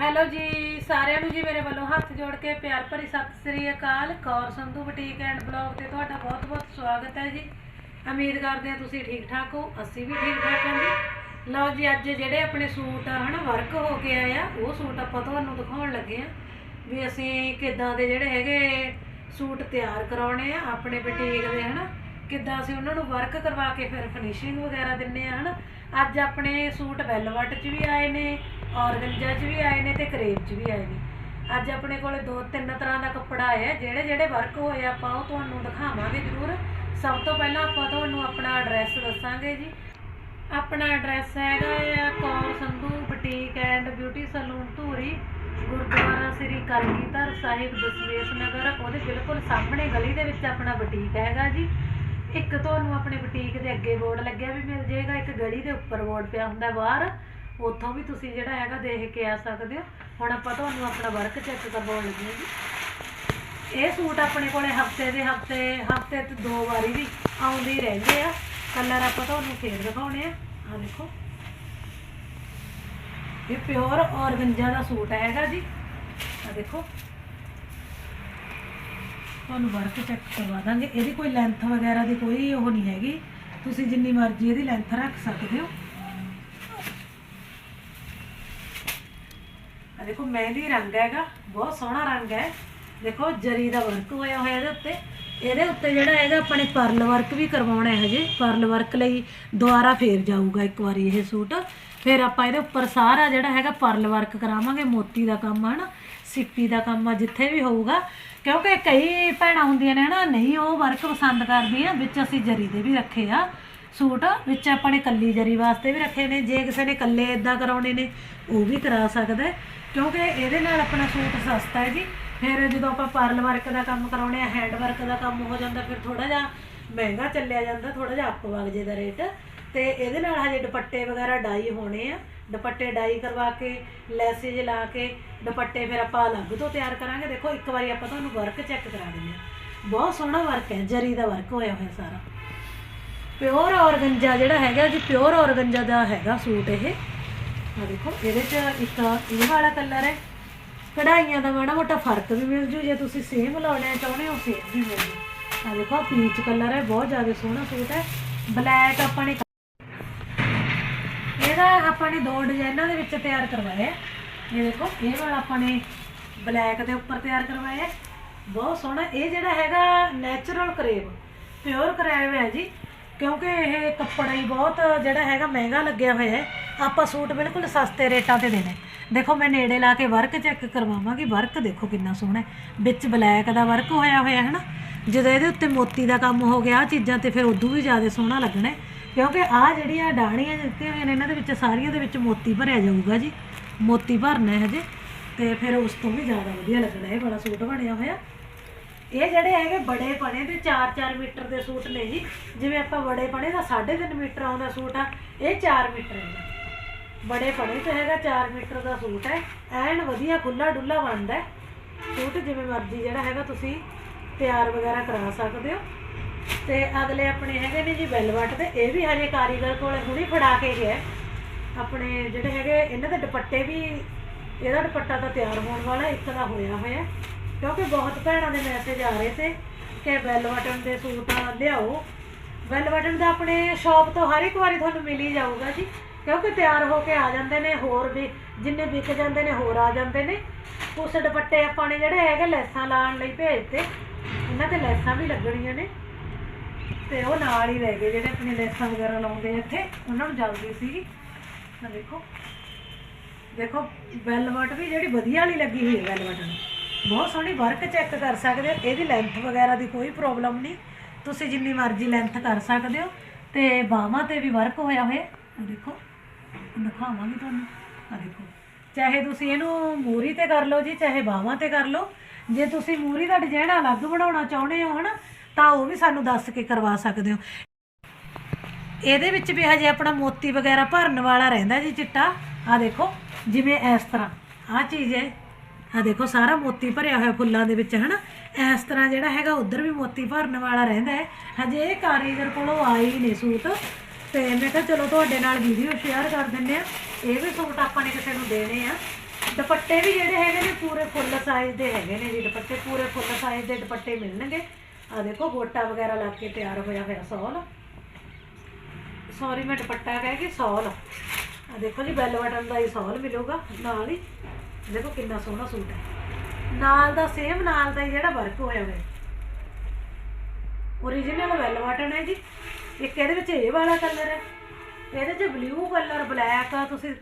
Hello ਜੀ, ਸਾਰਿਆਂ ਨੂੰ ਜੀ ਮੇਰੇ ਵੱਲੋਂ ਹੱਥ ਜੋੜ ਕੇ ਪਿਆਰ ਭਰੀ ਸਤਿ ਸ੍ਰੀ ਅਕਾਲ। Kaur Sandhu boutique and blog ਤੇ ਤੁਹਾਡਾ ਬਹੁਤ-ਬਹੁਤ ਸਵਾਗਤ ਹੈ ਜੀ। ਉਮੀਦ ਕਰਦੇ ਹਾਂ ਤੁਸੀਂ ਠੀਕ ਠਾਕ ਹੋ, ਅਸੀਂ ਵੀ ਠੀਕ ਠਾਕ ਹਾਂ ਜੀ। ਲਓ ਜੀ, ਅੱਜ ਜਿਹੜੇ ਆਪਣੇ ਸੂਟ ਆ, ਹਨਾ ਵਰਕ ਹੋ ਕੇ ਆਏ ਆ, ਉਹ ਸੂਟ ਆਪਾਂ ਤੁਹਾਨੂੰ ਦਿਖਾਉਣ ਲੱਗੇ ਆ ਵੀ ਅਸੀਂ ਕਿੱਦਾਂ ਦੇ ਜਿਹੜੇ ਹੈਗੇ ਸੂਟ ਤਿਆਰ ਕਰਾਉਣੇ ਆ, ਆਪਣੇ ਬੁਟੀਕ ਦੇ, ਹਨਾ। ਕਿੱਦਾਂ ਅਸੀਂ ਉਹਨਾਂ ਨੂੰ ਵਰਕ ਕਰਵਾ ਕੇ ਫਿਰ ਫਿਨਿਸ਼ਿੰਗ ਵਗੈਰਾ ਦਿੰਨੇ ਆ, ਹਨਾ। ਅੱਜ ਆਪਣੇ ਸੂਟ ਵੈਲਵਟ 'ਚ ਵੀ ਆਏ ਨੇ ਔਰਗੰਜਾ 'ਚ ਵੀ ਆਏ ਨੇ ਤੇ ਕਰੇਪ 'ਚ ਵੀ ਆਏ ਨੇ। ਅੱਜ ਆਪਣੇ ਕੋਲੇ ਦੋ ਤਿੰਨ ਤਰ੍ਹਾਂ ਦਾ ਕੱਪੜਾ ਆਇਆ, ਜਿਹੜੇ ਜਿਹੜੇ ਵਰਕ ਹੋਏ ਆਪਾਂ ਉਹ ਤੁਹਾਨੂੰ ਦਿਖਾਵਾਂਗੇ ਜ਼ਰੂਰ। ਸਭ ਤੋਂ ਪਹਿਲਾਂ ਆਪਾਂ ਤੁਹਾਨੂੰ ਆਪਣਾ ਐਡਰੈਸ ਦੱਸਾਂਗੇ ਜੀ। ਆਪਣਾ ਐਡਰੈਸ ਹੈਗਾ ਆ Kaur Sandhu boutique and beauty salon Dhuri, Gurdwara Sri Kalgidhar Sahib Dashmesh Nagar. ਉਹਦੇ ਬਿਲਕੁਲ ਸਾਹਮਣੇ ਗਲੀ ਦੇ ਵਿੱਚ ਆਪਣਾ ਬੁਟੀਕ ਹੈਗਾ ਜੀ। ਇੱਕ ਤੁਹਾਨੂੰ ਆਪਣੇ ਬੁਟੀਕ ਦੇ ਅੱਗੇ ਬੋਰਡ ਲੱਗਿਆ ਵੀ ਮਿਲ ਜਾਏਗਾ, ਇੱਕ ਗਲੀ ਦੇ ਉੱਪਰ ਬੋਰਡ ਪਿਆ ਹੁੰਦਾ ਬਾਹਰ। ਉੱਥੋਂ ਵੀ ਤੁਸੀਂ ਜਿਹੜਾ ਹੈਗਾ ਦੇਖ ਕੇ ਆ ਸਕਦੇ ਹੋ। ਹੁਣ ਆਪਾਂ ਤੁਹਾਨੂੰ ਆਪਣਾ ਵਰਕ ਚੈੱਕ ਕਰਵਾਉਣ ਲੱਗੇ ਹਾਂ ਜੀ। ਇਹ ਸੂਟ ਆਪਣੇ ਕੋਲੇ ਹਫ਼ਤੇ ਦੇ ਹਫ਼ਤੇ ਹਫ਼ਤੇ ਤੇ ਦੋ ਵਾਰੀ ਵੀ ਆਉਂਦੇ ਹੀ ਰਹਿੰਦੇ ਆ। ਕਲਰ ਆਪਾਂ ਤੁਹਾਨੂੰ ਫੇਰ ਦਿਖਾਉਣੇ ਆ। ਆ ਦੇਖੋ। ਇਹ ਪਿਓਰ ਔਰਗੰਜਾ ਦਾ ਸੂਟ ਹੈਗਾ ਜੀ। ਆ ਦੇਖੋ। ਤੁਹਾਨੂੰ ਵਰਕ ਚੈੱਕ ਕਰਵਾ ਦਾਂਗੇ। ਇਹਦੀ ਕੋਈ ਲੈਂਥ ਵਗੈਰਾ ਦੀ ਕੋਈ ਉਹ ਨਹੀਂ ਹੈਗੀ। ਤੁਸੀਂ ਜਿੰਨੀ ਮਰਜ਼ੀ ਇਹਦੀ ਲੈਂਥ ਰੱਖ ਸਕਦੇ ਹੋ। ਆ ਦੇਖੋ, ਮਹਿੰਦੀ ਰੰਗ ਹੈਗਾ, ਬਹੁਤ ਸੋਹਣਾ ਰੰਗ ਹੈ। ਦੇਖੋ, ਜਰੀ ਦਾ ਵਰਕ ਹੋਇਆ ਹੋਇਆ ਇਹਦੇ ਉੱਤੇ। ਇਹਦੇ ਉੱਤੇ ਜਿਹੜਾ ਹੈਗਾ, ਆਪਣੇ ਪਰਲ ਵਰਕ ਵੀ ਕਰਵਾਉਣਾ ਹੈ ਹਜੇ। ਪਰਲ ਵਰਕ ਲਈ ਦੁਬਾਰਾ ਫੇਰ ਜਾਊਗਾ ਇੱਕ ਵਾਰੀ ਇਹ ਸੂਟ। ਫਿਰ ਆਪਾਂ ਇਹਦੇ ਉੱਪਰ ਸਾਰਾ ਜਿਹੜਾ ਹੈਗਾ ਪਰਲ ਵਰਕ ਕਰਾਵਾਂਗੇ। ਮੋਤੀ ਦਾ ਕੰਮ ਹੈ ਨਾ ਸਿੱਪੀ ਦਾ ਕੰਮ ਆ, ਜਿੱਥੇ ਵੀ ਹੋਊਗਾ। ਕਿਉਂਕਿ ਕਈ ਭੈਣਾਂ ਹੁੰਦੀਆਂ ਨੇ, ਹਨਾ? ਨਹੀਂ, ਉਹ ਵਰਕ ਪਸੰਦ ਕਰਦੀਆਂ, ਵਿੱਚ ਅਸੀਂ ਜਰੀ ਦੇ ਵੀ ਰੱਖੇ ਆ ਸੂਟ। ਵਿੱਚ ਆਪਾਂ ਨੇ ਕੱਲੀ ਜਰੀ ਵਾਸਤੇ ਵੀ ਰੱਖੇ ਨੇ। ਜੇ ਕਿਸੇ ਨੇ ਕੱਲੇ ਇਦਾਂ ਕਰਾਉਣੇ ਨੇ, ਉਹ ਵੀ ਕਰਾ ਸਕਦਾ ਕਿਉਂਕਿ ਇਹਦੇ ਨਾਲ ਆਪਣਾ ਸੂਟ ਸਸਤਾ ਹੈ ਜੀ। ਫਿਰ ਜਦੋਂ ਆਪਾਂ ਪਰਲ ਵਰਕ ਦਾ ਕੰਮ ਕਰਾਉਣੇ ਆ ਹੈਂਡ ਵਰਕ ਦਾ ਕੰਮ ਹੋ ਜਾਂਦਾ, ਫਿਰ ਥੋੜਾ ਜਿਹਾ ਮਹਿੰਗਾ ਚੱਲਿਆ ਜਾਂਦਾ ਥੋੜਾ ਜਿਹਾ ਅੱਪ ਵਗ ਜੇ ਦਾ ਰੇਟ ਤੇ ਇਹਦੇ ਨਾਲ ਹਜੇ ਦੁਪੱਟੇ ਵਗੈਰਾ ਡਾਈ ਹੋਣੇ ਆ। ਦੁਪੱਟੇ ਡਾਈ ਕਰਵਾ ਕੇ, ਲੈਸੇਜ ਲਾ ਕੇ, ਦੁਪੱਟੇ ਫਿਰ ਆਪਾਂ ਅਲੱਗ ਤੋਂ ਤਿਆਰ ਕਰਾਂਗੇ। ਦੇਖੋ, ਇੱਕ ਵਾਰੀ ਆਪਾਂ ਤੁਹਾਨੂੰ ਵਰਕ ਚੈੱਕ ਕਰਾ ਦਿੰਦੇ ਹਾਂ ਬਹੁਤ ਸੋਹਣਾ ਵਰਕ ਹੈ, ਜਰੀ ਦਾ ਵਰਕ ਹੋਇਆ ਹੋਇਆ ਸਾਰਾ। ਪਿਓਰ ਔਰਗੰਜਾ ਜਿਹੜਾ ਹੈਗਾ, ਜੀ ਪਿਓਰ ਔਰਗੰਜਾ ਦਾ ਹੈਗਾ ਸੂਟ ਇਹ। ਆ ਦੇਖੋ, ਇਹਦੇ 'ਚ ਇੱਕ ਇਹ ਵਾਲਾ ਕਲਰ ਹੈ। ਕਢਾਈਆਂ ਦਾ ਮਾੜਾ ਮੋਟਾ ਫ਼ਰਕ ਵੀ ਮਿਲ ਜੂ, ਜੇ ਤੁਸੀਂ ਸੇਮ ਲਾਉਣਾ ਚਾਹੁੰਦੇ ਹੋ ਸੇਮ ਵੀ ਮਿਲ ਜੂ। ਆ ਦੇਖੋ ਪੀਚ ਕਲਰ ਹੈ, ਬਹੁਤ ਜ਼ਿਆਦਾ ਸੋਹਣਾ ਸੂਟ ਹੈ। ਬਲੈਕ ਆਪਾਂ ਨੇ ਇਹਦਾ ਆਪਾਂ ਨੇ ਦੋ ਡਿਜ਼ਾਈਨਾਂ ਦੇ ਵਿੱਚ ਤਿਆਰ ਕਰਵਾਇਆ। ਇਹ ਦੇਖੋ, ਇਹ ਵਾਲਾ ਆਪਾਂ ਨੇ ਬਲੈਕ ਦੇ ਉੱਪਰ ਤਿਆਰ ਕਰਵਾਇਆ। ਬਹੁਤ ਸੋਹਣਾ, ਇਹ ਜਿਹੜਾ ਹੈਗਾ ਨੈਚੁਰਲ ਕਰੇਵ ਪਿਓਰ ਕਰੇਵ ਹੈ ਜੀ। ਕਿਉਂਕਿ ਇਹ ਕੱਪੜਾ ਹੀ ਬਹੁਤ ਜਿਹੜਾ ਹੈਗਾ ਮਹਿੰਗਾ ਲੱਗਿਆ ਹੋਇਆ ਹੈ। ਆਪਾਂ ਸੂਟ ਬਿਲਕੁਲ ਸਸਤੇ ਰੇਟਾਂ ਤੇ ਦੇਣੇ। ਦੇਖੋ, ਮੈਂ ਨੇੜੇ ਲਾ ਕੇ ਵਰਕ ਚੈੱਕ ਕਰਵਾਵਾਂਗੀ। ਵਰਕ ਦੇਖੋ ਕਿੰਨਾ ਸੋਹਣਾ ਵਿੱਚ ਬਲੈਕ ਦਾ ਵਰਕ ਹੋਇਆ ਹੋਇਆ ਹੈ ਨਾ ਜਦੋਂ ਇਹਦੇ ਉੱਤੇ ਮੋਤੀ ਦਾ ਕੰਮ ਹੋ ਗਿਆ ਆ ਚੀਜ਼ਾਂ ਤੇ ਫਿਰ ਉਦੋਂ ਵੀ ਜ਼ਿਆਦਾ ਸੋਹਣਾ ਲੱਗਣਾ ਕਿਉਂਕਿ ਆ ਜਿਹੜੀਆਂ ਡਾਹਣੀਆਂ ਦਿੱਤੀਆਂ ਹੋਈਆਂ ਨੇ, ਇਹਨਾਂ ਦੇ ਵਿੱਚ ਸਾਰੀਆਂ ਦੇ ਵਿੱਚ ਮੋਤੀ ਭਰਿਆ ਜਾਊਗਾ ਜੀ। ਮੋਤੀ ਭਰਨਾ ਹੈ ਹਜੇ। ਤੇ ਫਿਰ ਉਸ ਤੋਂ ਵੀ ਜ਼ਿਆਦਾ ਵਧੀਆ ਲੱਗਣਾ ਇਹ ਬੜਾ ਸੂਟ ਬਣਿਆ ਹੋਇਆ। ਇਹ ਜਿਹੜੇ ਹੈਗੇ ਬੜੇ ਪਣੇ ਦੇ 4-4 ਮੀਟਰ ਦੇ ਸੂਟ ਨੇ ਜੀ। ਜਿਵੇਂ ਆਪਾਂ ਬੜੇ ਪਣੇ ਦਾ 3.5 ਮੀਟਰ ਆਉਂਦਾ ਸੂਟ ਆ, ਇਹ 4 ਮੀਟਰ ਹੈ। ਬੜੇ ਪਣੇ ਤੇ ਹੈਗਾ 4 ਮੀਟਰ ਦਾ ਸੂਟ ਹੈ। ਐਨ ਵਧੀਆ ਖੁੱਲਾ ਡੁੱਲਾ ਬਣਦਾ ਸੂਟ ਜਿਵੇਂ ਮਰਜ਼ੀ ਜਿਹੜਾ ਹੈਗਾ ਤੁਸੀਂ ਤਿਆਰ ਵਗੈਰਾ ਕਰਾ ਸਕਦੇ ਹੋ। ਤੇ ਅਗਲੇ ਆਪਣੇ ਹੈਗੇ ਨੇ ਜੀ ਵੈਲਵਟ 'ਤੇ ਇਹ ਵੀ ਹਜੇ ਕਾਰੀਗਰ ਕੋਲ ਹੁਣੀ ਫੜਾ ਕੇ ਗਿਆ ਆਪਣੇ ਜਿਹੜੇ ਹੈਗੇ, ਇਹਨਾਂ ਦੇ ਦੁਪੱਟੇ ਵੀ, ਇਹਦਾ ਦੁਪੱਟਾ ਤਾਂ ਤਿਆਰ ਹੋਣ ਵਾਲਾ ਇੱਕ ਦਾ ਹੋਇਆ ਹੋਇਆ ਕਿਉਂਕਿ ਬਹੁਤ ਭੈਣਾਂ ਦੇ ਮੈਸੇਜ ਆ ਰਹੇ ਤੇ ਕਿ ਬੈਲ ਬਟਨ ਦੇ ਸੂਟ ਲਿਆਓ। ਬੈਲ ਬਟਨ ਦਾ ਆਪਣੇ ਸ਼ਾਪ ਤੋਂ ਹਰ ਇੱਕ ਵਾਰੀ ਤੁਹਾਨੂੰ ਮਿਲ ਹੀ ਜਾਊਗਾ ਜੀ। ਕਿਉਂਕਿ ਤਿਆਰ ਹੋ ਕੇ ਆ ਜਾਂਦੇ ਨੇ, ਹੋਰ ਵੀ ਜਿੰਨੇ ਵਿਕ ਜਾਂਦੇ ਨੇ, ਹੋਰ ਆ ਜਾਂਦੇ ਨੇ। ਕੁਛ ਦੁਪੱਟੇ ਆਪਾਂ ਨੇ ਜਿਹੜੇ ਹੈਗੇ ਲੈਸਾਂ ਲਾਉਣ ਲਈ ਭੇਜਤੇ ਇਹਨਾਂ ਤੇ ਲੈਸਾਂ ਵੀ ਲੱਗਣੀਆਂ ਨੇ। ਤੇ ਉਹ ਨਾਲ ਹੀ ਰਹਿ ਗਏ ਜਿਹੜੇ ਆਪਣੇ ਲੈਸਾਂ ਵਗੈਰਾ ਲਾਉਂਦੇ ਆ ਇੱਥੇ, ਉਹਨਾਂ ਨੂੰ ਜਲਦੀ ਸੀ। ਆ ਦੇਖੋ। ਦੇਖੋ ਵੈਲਵਟ ਵੀ ਜਿਹੜੀ ਵਧੀਆ ਵਾਲੀ ਲੱਗੀ ਹੋਈ ਹੈ ਵੈਲਵਟ ਨੂੰ ਬਹੁਤ ਸੋਹਣੀ ਵਰਕ ਚੈੱਕ ਕਰ ਸਕਦੇ ਹੋ। ਇਹਦੀ ਲੈਂਥ ਵਗੈਰਾ ਦੀ ਕੋਈ ਪ੍ਰੋਬਲਮ ਨਹੀਂ। ਤੁਸੀਂ ਜਿੰਨੀ ਮਰਜ਼ੀ ਲੈਂਥ ਕਰ ਸਕਦੇ ਹੋ। ਤੇ ਬਾਹਾਂ ਤੇ ਵੀ ਵਰਕ ਹੋਇਆ ਹੋਇਆ। ਦੇਖੋ, ਦਿਖਾਵਾਂਗੀ ਤੁਹਾਨੂੰ। ਆ ਦੇਖੋ। ਚਾਹੇ ਤੁਸੀਂ ਇਹਨੂੰ ਮੂਰੀ ਤੇ ਕਰ ਲਓ ਜੀ, ਚਾਹੇ ਬਾਹਾਂ ਤੇ ਕਰ ਲਓ। ਜੇ ਤੁਸੀਂ ਮੂਰੀ ਦਾ ਡਿਜ਼ਾਈਨ ਅਲੱਗ ਬਣਾਉਣਾ ਚਾਹੁੰਦੇ ਹੋ ਹਨਾ, ਤਾਂ ਉਹ ਵੀ ਸਾਨੂੰ ਦੱਸ ਕੇ ਕਰਵਾ ਸਕਦੇ ਹੋ। ਇਹਦੇ ਵਿੱਚ ਵੀ ਹਜੇ ਆਪਣਾ ਮੋਤੀ ਵਗੈਰਾ ਭਰਨ ਵਾਲਾ ਰਹਿੰਦਾ ਜੀ ਚਿੱਟਾ। ਆ ਦੇਖੋ, ਜਿਵੇਂ ਇਸ ਤਰ੍ਹਾਂ। ਆ ਚੀਜ਼ ਹੈ। ਆ ਦੇਖੋ, ਸਾਰਾ ਮੋਤੀ ਭਰਿਆ ਹੋਇਆ ਫੁੱਲਾਂ ਦੇ ਵਿੱਚ, ਹਨਾ? ਇਸ ਤਰ੍ਹਾਂ ਜਿਹੜਾ ਹੈਗਾ, ਉਧਰ ਵੀ ਮੋਤੀ ਭਰਨ ਵਾਲਾ ਰਹਿੰਦਾ ਹੈ। ਹਜੇ ਇਹ ਕਾਰੀਗਰ ਕੋਲੋਂ ਆਏ ਹੀ ਨੇ ਸੂਟ ਤੇ ਮੈਂ ਕਿਹਾ, ਚਲੋ, ਤੁਹਾਡੇ ਨਾਲ ਵੀਡੀਓ ਸ਼ੇਅਰ ਕਰ ਦਿੰਦੇ ਆ ਇਹ ਵੀ ਸੂਟ ਆਪਾਂ ਨੇ ਕਿਸੇ ਨੂੰ ਦੇਣੇ ਆ। ਦੁਪੱਟੇ ਵੀ ਜਿਹੜੇ ਹੈਗੇ ਨੇ, ਪੂਰੇ ਫੁੱਲ ਸਾਈਜ਼ ਦੇ ਹੈਗੇ ਨੇ ਜੀ। ਦੁਪੱਟੇ ਪੂਰੇ ਫੁੱਲ ਸਾਈਜ਼ ਦੇ ਦੁਪੱਟੇ ਮਿਲਣਗੇ। ਆ ਦੇਖੋ, ਗੋਟਾ ਵਗੈਰਾ ਲਾ ਕੇ ਤਿਆਰ ਹੋਇਆ ਹੋਇਆ ਸੌਲ। ਸੌਰੀ ਮੈਂ ਦੁਪੱਟਾ ਕਹਿ ਕੇ ਸੌਲ। ਆ ਦੇਖੋ ਜੀ ਬੈਲ ਬਟਨ ਦਾ ਹੀ ਸੌਲ ਮਿਲੂਗਾ ਨਾਲ ਹੀ। ਦੇਖੋ ਕਿੰਨਾ ਸੋਹਣਾ ਸੂਟ ਹੈ। ਨਾਲ ਦਾ ਸੇਮ ਨਾਲ ਦਾ ਹੀ ਜਿਹੜਾ ਵਰਕ ਹੋਇਆ ਹੋਇਆ ਓਰੀਜਨਲ ਵੈਲ ਬਟਨ ਹੈ ਜੀ। ਇੱਕ ਇਹਦੇ ਵਿੱਚ ਇਹ ਵਾਲਾ ਕਲਰ ਹੈ। ਇਹਦੇ 'ਚ ਬਲੂ ਕਲਰ ਬਲੈਕ ਤੁਸੀਂ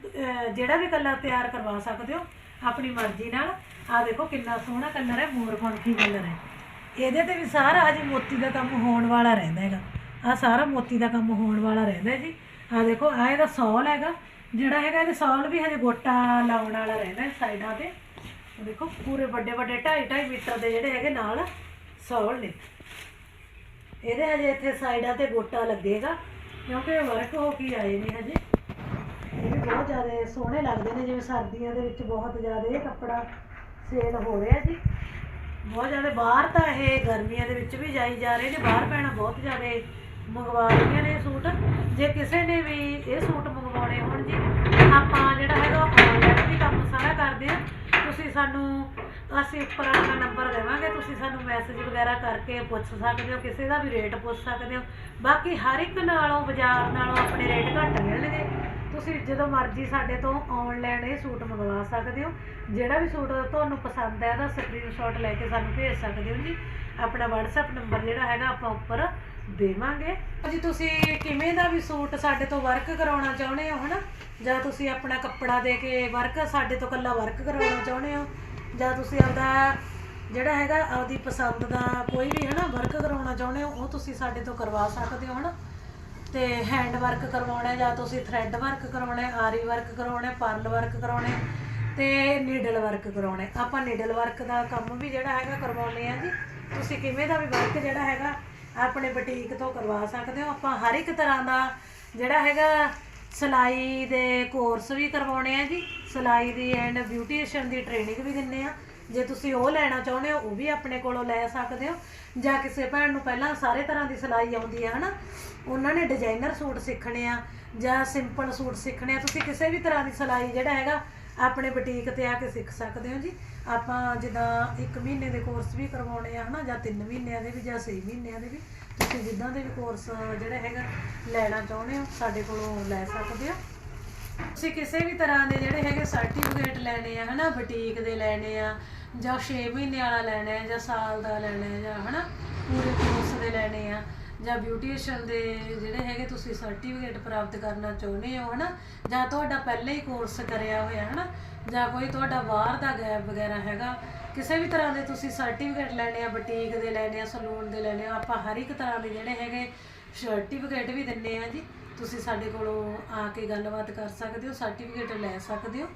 ਜਿਹੜਾ ਵੀ ਕਲਰ ਤਿਆਰ ਕਰਵਾ ਸਕਦੇ ਹੋ, ਆਪਣੀ ਮਰਜ਼ੀ ਨਾਲ। ਆ ਦੇਖੋ ਕਿੰਨਾ ਸੋਹਣਾ ਕਲਰ ਹੈ, ਮੋਰ ਕਲਰ ਹੈ। ਇਹਦੇ ਤੇ ਵੀ ਸਾਰਾ ਅਜੇ ਮੋਤੀ ਦਾ ਕੰਮ ਹੋਣ ਵਾਲਾ ਰਹਿੰਦਾ ਹੈਗਾ। ਆ ਸਾਰਾ ਮੋਤੀ ਦਾ ਕੰਮ ਹੋਣ ਵਾਲਾ ਰਹਿੰਦਾ ਜੀ। ਆ ਦੇਖੋ ਆ ਇਹਦਾ ਸੌਲ ਹੈਗਾ। ਜਿਹੜਾ ਹੈਗਾ ਇਹਦੇ ਸੌਲ ਵੀ ਹਜੇ ਗੋਟਾ ਲਾਉਣ ਵਾਲਾ ਰਹਿੰਦਾ ਸਾਈਡਾਂ ਤੇ। ਦੇਖੋ, ਪੂਰੇ ਵੱਡੇ ਵੱਡੇ 2.5 2.5 ਮੀਟਰ ਦੇ ਜਿਹੜੇ ਹੈਗੇ ਨਾਲ ਸੌਲ ਨੇ। ਇਹਦੇ ਹਜੇ ਇੱਥੇ ਸਾਈਡਾਂ ਤੇ ਗੋਟਾ ਲੱਗੇਗਾ, ਕਿਉਂਕਿ ਵਰਕ ਹੋ ਕੇ ਆਏ ਨੇ ਹਜੇ। ਇਹ ਵੀ ਬਹੁਤ ਜ਼ਿਆਦਾ ਸੋਹਣੇ ਲੱਗਦੇ ਨੇ, ਜਿਵੇਂ ਸਰਦੀਆਂ ਦੇ ਵਿੱਚ ਬਹੁਤ ਜ਼ਿਆਦਾ ਇਹ ਕੱਪੜਾ ਸੇਲ ਹੋ ਰਿਹਾ ਜੀ। ਬਹੁਤ ਜ਼ਿਆਦਾ ਬਾਹਰ ਤਾਂ ਇਹ ਗਰਮੀਆਂ ਦੇ ਵਿੱਚ ਵੀ ਜਾਈ ਜਾ ਰਹੇ ਨੇ, ਬਾਹਰ ਪੈਣਾ ਬਹੁਤ ਜ਼ਿਆਦਾ ਮੰਗਵਾ ਰਹੀਆਂ ਨੇ ਸੂਟ। ਜੇ ਕਿਸੇ ਨੇ ਵੀ ਇਹ ਸੂਟ ਮੰਗਵਾਉਣੇ ਹੋਣ ਜੀ, ਆਪਾਂ ਜਿਹੜਾ ਹੈਗਾ ਆਨਲਾਈਨ ਵੀ ਕੰਮ ਸਾਰਾ ਕਰਦੇ ਆ ਤੁਸੀਂ ਸਾਨੂੰ, ਅਸੀਂ ਉੱਪਰ ਆਪਣਾ ਨੰਬਰ ਦੇਵਾਂਗੇ, ਤੁਸੀਂ ਸਾਨੂੰ ਮੈਸੇਜ ਵਗੈਰਾ ਕਰਕੇ ਪੁੱਛ ਸਕਦੇ ਹੋ, ਕਿਸੇ ਦਾ ਵੀ ਰੇਟ ਪੁੱਛ ਸਕਦੇ ਹੋ। ਬਾਕੀ ਹਰ ਇੱਕ ਨਾਲੋਂ, ਬਾਜ਼ਾਰ ਨਾਲੋਂ ਆਪਣੇ ਰੇਟ ਘੱਟ ਮਿਲਣਗੇ। ਤੁਸੀਂ ਜਦੋਂ ਮਰਜ਼ੀ ਸਾਡੇ ਤੋਂ ਆਨਲਾਈਨ ਇਹ ਸੂਟ ਮੰਗਵਾ ਸਕਦੇ ਹੋ। ਜਿਹੜਾ ਵੀ ਸੂਟ ਤੁਹਾਨੂੰ ਪਸੰਦ ਹੈ, ਉਹਦਾ ਸਕਰੀਨਸ਼ਾਟ ਲੈ ਕੇ ਸਾਨੂੰ ਭੇਜ ਸਕਦੇ ਹੋ ਜੀ। ਆਪਣਾ WhatsApp ਨੰਬਰ ਜਿਹੜਾ ਹੈਗਾ ਆਪਾਂ ਉੱਪਰ ਦੇਵਾਂਗੇ। ਜੀ ਤੁਸੀਂ ਕਿਵੇਂ ਦਾ ਵੀ ਸੂਟ ਸਾਡੇ ਤੋਂ ਵਰਕ ਕਰਾਉਣਾ ਚਾਹੁੰਦੇ ਹੋ, ਹਨਾ? ਜਾਂ ਤੁਸੀਂ ਆਪਣਾ ਕੱਪੜਾ ਦੇ ਕੇ ਵਰਕ ਸਾਡੇ ਤੋਂ ਕੱਲਾ ਵਰਕ ਕਰਾਉਣਾ ਚਾਹੁੰਦੇ ਹੋ? ਜਾਂ ਤੁਸੀਂ ਆਪਦਾ ਜਿਹੜਾ ਹੈਗਾ ਆਪਦੀ ਪਸੰਦ ਦਾ ਕੋਈ ਵੀ, ਹਨਾ ਵਰਕ ਕਰਾਉਣਾ ਚਾਹੁੰਦੇ ਹੋ, ਉਹ ਤੁਸੀਂ ਸਾਡੇ ਤੋਂ ਕਰਵਾ ਸਕਦੇ ਹੋ, ਹਨਾ? ਤੇ ਹੈਂਡ ਵਰਕ ਕਰਵਾਉਣਾ ਜਾਂ ਤੁਸੀਂ ਥ੍ਰੈਡ ਵਰਕ ਕਰਾਉਣਾ ਆਰੀ ਵਰਕ ਕਰਾਉਣਾ ਹੈ ਪਰਲ ਵਰਕ ਕਰਾਉਣਾ ਹੈ, ਤੇ ਨੀਡਲ ਵਰਕ ਕਰਾਉਣਾ ਆਪਾਂ ਨੀਡਲ ਵਰਕ ਦਾ ਕੰਮ ਵੀ ਜਿਹੜਾ ਹੈਗਾ ਕਰਵਾਉਂਦੇ ਆ ਜੀ। ਤੁਸੀਂ ਕਿਵੇਂ ਦਾ ਵੀ ਵਰਕ ਜਿਹੜਾ ਹੈਗਾ ਆਪਣੇ ਬੁਟੀਕ ਤੋਂ ਕਰਵਾ ਸਕਦੇ ਹੋ? ਆਪਾਂ ਹਰ ਇੱਕ ਤਰ੍ਹਾਂ ਦਾ ਜਿਹੜਾ ਹੈਗਾ ਸਿਲਾਈ ਦੇ ਕੋਰਸ ਵੀ ਕਰਵਾਉਣੇ ਆ ਜੀ। ਸਿਲਾਈ ਦੀ ਐਂਡ ਬਿਊਟੀਸ਼ੀਅਨ ਦੀ ਟ੍ਰੇਨਿੰਗ ਵੀ ਦਿੰਨੇ ਆ। ਜੇ ਤੁਸੀਂ ਉਹ ਲੈਣਾ ਚਾਹੁੰਦੇ ਹੋ, ਉਹ ਵੀ ਆਪਣੇ ਕੋਲੋਂ ਲੈ ਸਕਦੇ ਹੋ। ਜਾਂ ਕਿਸੇ ਭੈਣ ਨੂੰ ਪਹਿਲਾਂ ਸਾਰੇ ਤਰ੍ਹਾਂ ਦੀ ਸਿਲਾਈ ਆਉਂਦੀ ਹੈ ਹਨਾ? ਉਹਨਾਂ ਨੇ ਡਿਜ਼ਾਈਨਰ ਸੂਟ ਸਿੱਖਣੇ ਆ ਜਾਂ ਸਿੰਪਲ ਸੂਟ ਸਿੱਖਣੇ ਆ। ਤੁਸੀਂ ਕਿਸੇ ਵੀ ਤਰ੍ਹਾਂ ਦੀ ਸਿਲਾਈ ਜਿਹੜਾ ਹੈਗਾ ਆਪਣੇ ਬੁਟੀਕ ਤੇ ਆ ਕੇ ਸਿੱਖ ਸਕਦੇ ਹੋ ਜੀ। ਆਪਾਂ ਜਿੱਦਾਂ 1 ਮਹੀਨੇ ਦੇ ਕੋਰਸ ਵੀ ਕਰਵਾਉਣੇ ਆ ਹਨਾ, ਜਾਂ 3 ਮਹੀਨਿਆਂ ਦੇ ਵੀ, ਜਾਂ 6 ਮਹੀਨਿਆਂ ਦੇ ਵੀ। ਤੁਸੀਂ ਜਿੱਦਾਂ ਦੇ ਵੀ ਕੋਰਸ ਜਿਹੜਾ ਹੈਗਾ, ਲੈਣਾ ਚਾਹੁੰਦੇ ਹੋ, ਸਾਡੇ ਕੋਲੋਂ ਲੈ ਸਕਦੇ ਹੋ। ਤੁਸੀਂ ਕਿਸੇ ਵੀ ਤਰ੍ਹਾਂ ਦੇ ਜਿਹੜੇ ਹੈਗੇ ਸਰਟੀਫਿਕੇਟ ਲੈਣੇ ਆ ਹਨਾ, ਬੁਟੀਕ ਦੇ ਲੈਣੇ ਆ, ਜਾਂ 6 ਮਹੀਨੇ ਵਾਲਾ ਲੈਣਾ ਹੈ, ਜਾਂ ਸਾਲ ਦਾ ਲੈਣਾ ਹੈ, ਜਾਂ ਹਨਾ, ਪੂਰੇ ਕੋਰਸ ਦੇ ਲੈਣੇ ਆ। ਜਾਂ ਬਿਊਟੀਸ਼ੀਅਨ ਦੇ ਜਿਹੜੇ ਹੈਗੇ ਤੁਸੀਂ ਸਰਟੀਫਿਕੇਟ ਪ੍ਰਾਪਤ ਕਰਨਾ ਚਾਹੁੰਦੇ ਹੋ, ਹਨਾ? ਜਾਂ ਤੁਹਾਡਾ ਪਹਿਲਾਂ ਹੀ ਕੋਰਸ ਕਰਿਆ ਹੋਇਆ, ਹਨਾ? ਜਾਂ ਕੋਈ ਤੁਹਾਡਾ ਬਾਹਰ ਦਾ ਗੈਪ ਵਗੈਰਾ ਹੈਗਾ? ਕਿਸੇ ਵੀ ਤਰ੍ਹਾਂ ਦੇ ਤੁਸੀਂ ਸਰਟੀਫਿਕੇਟ ਲੈਣੇ ਆ ਬੁਟੀਕ ਦੇ ਲੈਣੇ ਆ ਸਲੂਨ ਦੇ ਲੈਣੇ ਆ, ਆਪਾਂ ਹਰ ਇੱਕ ਤਰ੍ਹਾਂ ਦੇ ਜਿਹੜੇ ਹੈਗੇ ਸਰਟੀਫਿਕੇਟ ਵੀ ਦਿੰਨੇ ਆ ਜੀ। ਤੁਸੀਂ ਸਾਡੇ ਕੋਲੋਂ ਆ ਕੇ ਗੱਲਬਾਤ ਕਰ ਸਕਦੇ ਹੋ ਸਰਟੀਫਿਕੇਟ ਲੈ ਸਕਦੇ ਹੋ।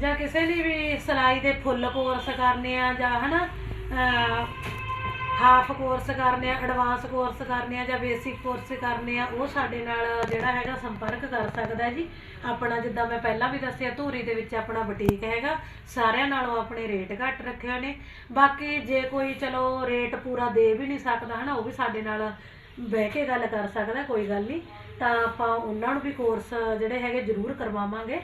ਜਾਂ ਕਿਸੇ ਲਈ ਵੀ ਸਿਲਾਈ ਦੇ ਫੁੱਲ ਕੋਰਸ ਕਰਨੇ ਆ ਜਾਂ, ਹਨਾ ਹਾਫ ਕੋਰਸ ਕਰਨੇ ਆ ਐਡਵਾਂਸ ਕੋਰਸ ਕਰਨੇ ਆ ਜਾਂ ਬੇਸਿਕ ਕੋਰਸ ਕਰਨੇ ਆ, ਉਹ ਸਾਡੇ ਨਾਲ ਜਿਹੜਾ ਹੈਗਾ ਸੰਪਰਕ ਕਰ ਸਕਦਾ ਜੀ। ਆਪਣਾ ਜਿੱਦਾਂ ਮੈਂ ਪਹਿਲਾਂ ਵੀ ਦੱਸਿਆ, ਧੂਰੀ ਦੇ ਵਿੱਚ ਆਪਣਾ ਬੁਟੀਕ ਹੈਗਾ, ਸਾਰਿਆਂ ਨਾਲੋਂ ਆਪਣੇ ਰੇਟ ਘੱਟ ਰੱਖਿਆ ਨੇ। ਬਾਕੀ ਜੇ ਕੋਈ ਚਲੋ ਰੇਟ ਪੂਰਾ ਦੇ ਵੀ ਨਹੀਂ ਸਕਦਾ ਹਨਾ, ਉਹ ਵੀ ਸਾਡੇ ਨਾਲ ਬਹਿ ਕੇ ਗੱਲ ਕਰ ਸਕਦਾ, ਕੋਈ ਗੱਲ ਨਹੀਂ। ਤਾਂ ਆਪਾਂ ਉਹਨਾਂ ਨੂੰ ਵੀ ਕੋਰਸ ਜਿਹੜੇ ਹੈਗੇ ਜ਼ਰੂਰ ਕਰਵਾਵਾਂਗੇ।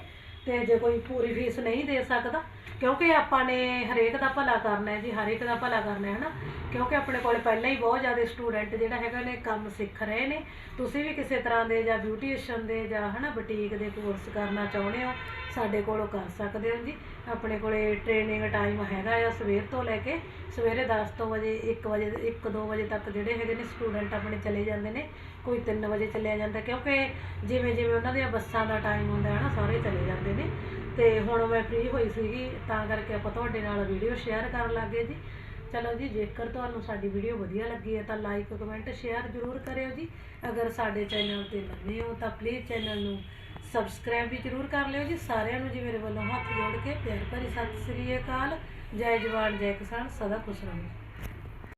ਤੇ ਜੇ ਕੋਈ ਪੂਰੀ ਫੀਸ ਨਹੀਂ ਦੇ ਸਕਦਾ, ਕਿਉਂਕਿ ਆਪਾਂ ਨੇ ਹਰੇਕ ਦਾ ਭਲਾ ਕਰਨਾ ਹੈ ਜੀ ਹਰੇਕ ਦਾ ਭਲਾ ਕਰਨਾ ਹੈ ਨਾ, ਕਿਉਂਕਿ ਆਪਣੇ ਕੋਲ ਪਹਿਲਾਂ ਹੀ ਬਹੁਤ ਜ਼ਿਆਦਾ ਸਟੂਡੈਂਟ ਜਿਹੜਾ ਹੈਗਾ ਨੇ ਕੰਮ ਸਿੱਖ ਰਹੇ ਨੇ। ਤੁਸੀਂ ਵੀ ਕਿਸੇ ਤਰ੍ਹਾਂ ਦੇ ਜਾਂ ਬਿਊਟੀਸ਼ੀਅਨ ਦੇ ਜਾਂ ਹਨਾ ਬੁਟੀਕ ਦੇ ਕੋਰਸ ਕਰਨਾ ਚਾਹੁੰਦੇ ਹੋ ਸਾਡੇ ਕੋਲੋਂ ਕਰ ਸਕਦੇ ਹੋ ਜੀ। ਆਪਣੇ ਕੋਲੇ ਟ੍ਰੇਨਿੰਗ ਟਾਈਮ ਹੈਗਾ ਆ ਸਵੇਰ ਤੋਂ ਲੈ ਕੇ ਸਵੇਰੇ 10 ਤੋਂ ਵਜੇ 1 ਵਜੇ 1 2 ਵਜੇ ਤੱਕ ਜਿਹੜੇ ਹੈਗੇ ਨੇ ਸਟੂਡੈਂਟ ਆਪਣੇ ਚਲੇ ਜਾਂਦੇ ਨੇ। ਕੋਈ 3 ਵਜੇ ਚਲਿਆ ਜਾਂਦਾ, ਕਿਉਂਕਿ ਜਿਵੇਂ ਜਿਵੇਂ ਉਹਨਾਂ ਦੀਆਂ ਬੱਸਾਂ ਦਾ ਟਾਈਮ ਹੁੰਦਾ ਹੈ ਨਾ, ਸਾਰੇ ਚਲੇ ਜਾਂਦੇ ਨੇ। ਤੇ ਹੁਣ ਮੈਂ ਫ੍ਰੀ ਹੋਈ ਸੀਗੀ, ਤਾਂ ਕਰਕੇ ਆਪਾਂ ਤੁਹਾਡੇ ਨਾਲ ਵੀਡੀਓ ਸ਼ੇਅਰ ਕਰਨ ਲੱਗੇ ਜੀ। ਚਲੋ ਜੀ, ਜੇਕਰ ਤੁਹਾਨੂੰ ਸਾਡੀ ਵੀਡੀਓ ਵਧੀਆ ਲੱਗੀ ਹੈ, ਤਾਂ ਲਾਈਕ ਕਮੈਂਟ ਸ਼ੇਅਰ ਜ਼ਰੂਰ ਕਰਿਓ ਜੀ। ਅਗਰ ਸਾਡੇ ਚੈਨਲ ਤੇ ਨਵੇਂ ਹੋ, ਤਾਂ ਪਲੀਜ਼ ਚੈਨਲ ਨੂੰ ਸਬਸਕ੍ਰਾਈਬ ਵੀ ਜ਼ਰੂਰ ਕਰ ਲਿਓ ਜੀ। ਸਾਰਿਆਂ ਨੂੰ ਜੀ ਮੇਰੇ ਵੱਲੋਂ ਹੱਥ ਜੋੜ ਕੇ। ਪਿਆਰ ਭਰੀ ਸਤਿ ਸ੍ਰੀ ਅਕਾਲ। ਜੈ ਜਵਾਨ, ਜੈ ਕਿਸਾਨ। ਸਦਾ ਖੁਸ਼ ਰਹੋ।